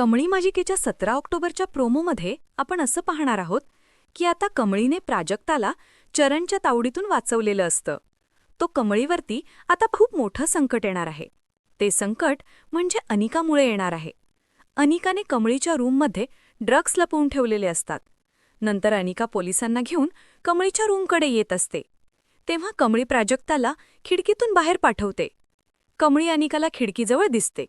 कमळी माजिकेच्या सतरा ऑक्टोबरच्या प्रोमोमध्ये आपण असं पाहणार आहोत की आता कमळीने प्राजक्ताला चरणच्या तावडीतून वाचवलेलं असतं. तो कमळीवरती आता खूप मोठं संकट येणार आहे. ते संकट म्हणजे अनिकामुळे येणार आहे. अनिकाने कमळीच्या रूममध्ये ड्रग्स लपवून ठेवलेले असतात. नंतर अनिका पोलिसांना घेऊन कमळीच्या रूमकडे येत असते. तेव्हा कमळी प्राजक्ताला खिडकीतून बाहेर पाठवते. कमळी अनिकाला खिडकीजवळ दिसते.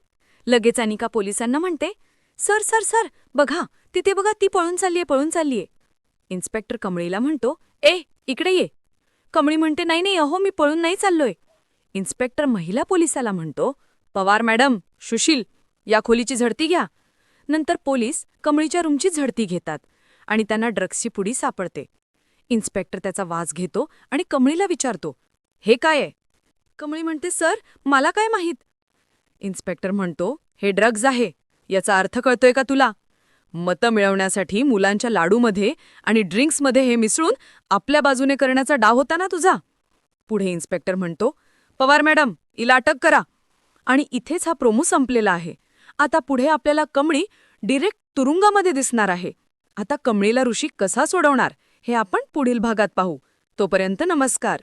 लगेच अनिका पोलिसांना म्हणते सर सर सर बघा तिथे बघा ती पळून चाललीये पळून चाललीये. इन्स्पेक्टर कमळीला म्हणतो ए इकडे ये. कमळी म्हणते नाही नाही अहो मी पळून नाही चाललोय. इन्स्पेक्टर महिला पोलिसाला म्हणतो पवार मॅडम सुशील या खोलीची झडती घ्या. नंतर पोलीस कमळीच्या रूमची झडती घेतात आणि त्यांना ड्रग्सची पुडी सापडते. इन्स्पेक्टर त्याचा वास घेतो आणि कमळीला विचारतो हे काय आहे? कमळी म्हणते सर मला काय माहीत? इन्स्पेक्टर म्हणतो हे ड्रग्ज आहे. याचा अर्थ कळतोय का तुला? मतं मिळवण्यासाठी मुलांच्या लाडूमध्ये आणि ड्रिंक्समध्ये हे मिसळून आपल्या बाजूने करण्याचा डाव होता ना तुझा? पुढे इन्स्पेक्टर म्हणतो पवार मॅडम इला अटक करा. आणि इथेच हा प्रोमो संपलेला आहे. आता पुढे आपल्याला कमळी डिरेक्ट तुरुंगामध्ये दिसणार आहे. आता कमळीला ऋषी कसा सोडवणार हे आपण पुढील भागात पाहू. तोपर्यंत नमस्कार.